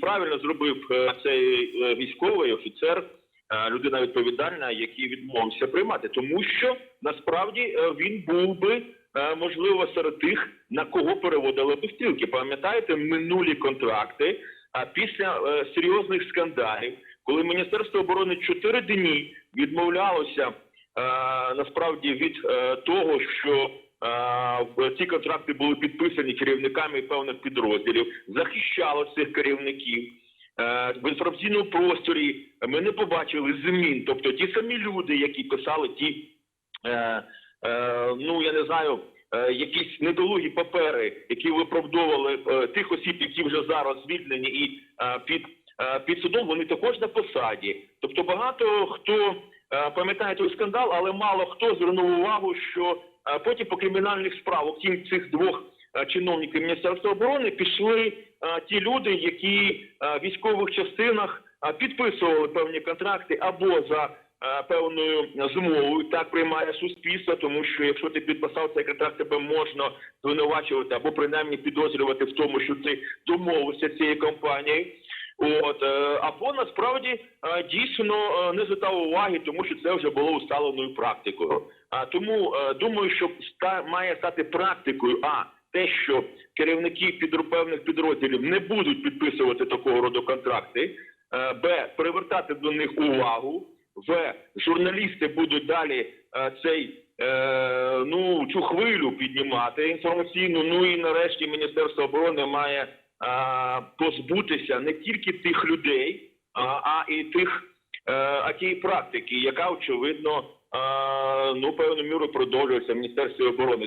правильно зробив е, цей е, військовий офіцер, е, людина відповідальна, який відмовився приймати, тому що насправді він був би можливо серед тих, на кого переводили б стрілки. Пам'ятаєте, минулі контракти. А після серйозних скандалів, коли Міністерство оборони чотири дні відмовлялося насправді від того, що ці контракти були підписані керівниками певних підрозділів, захищало цих керівників. Е, В інформаційному просторі ми не побачили змін. Тобто ті самі люди, які писали ті, е, е, ну я не знаю, якісь недолугі папери, які виправдовували тих осіб, які вже зараз звільнені і під, під судом, вони також на посаді. Тобто багато хто пам'ятає той скандал, але мало хто звернув увагу, що е, потім по кримінальних справах тім цих двох е, чиновників Міністерства оборони пішли е, ті люди, які е, в військових частинах підписували певні контракти або за певною змовою так приймає суспільство, тому що якщо ти підписав цей контракт, тебе можна звинувачувати або принаймні підозрювати в тому, що ти домовився з цією компанією. От або насправді дійсно не звертав уваги, тому що це вже було усталеною практикою. А тому е, думаю, що ста має стати практикою. А те, що керівники під певних підрозділів не будуть підписувати такого роду контракти, е, б привертати до них увагу. В журналісти будуть далі е, цей ну цю хвилю піднімати інформаційну. Ну і нарешті Міністерство оборони має позбутися не тільки тих людей, а, і тих а тієї практики, яка очевидно ну певною мірою продовжується в Міністерстві оборони.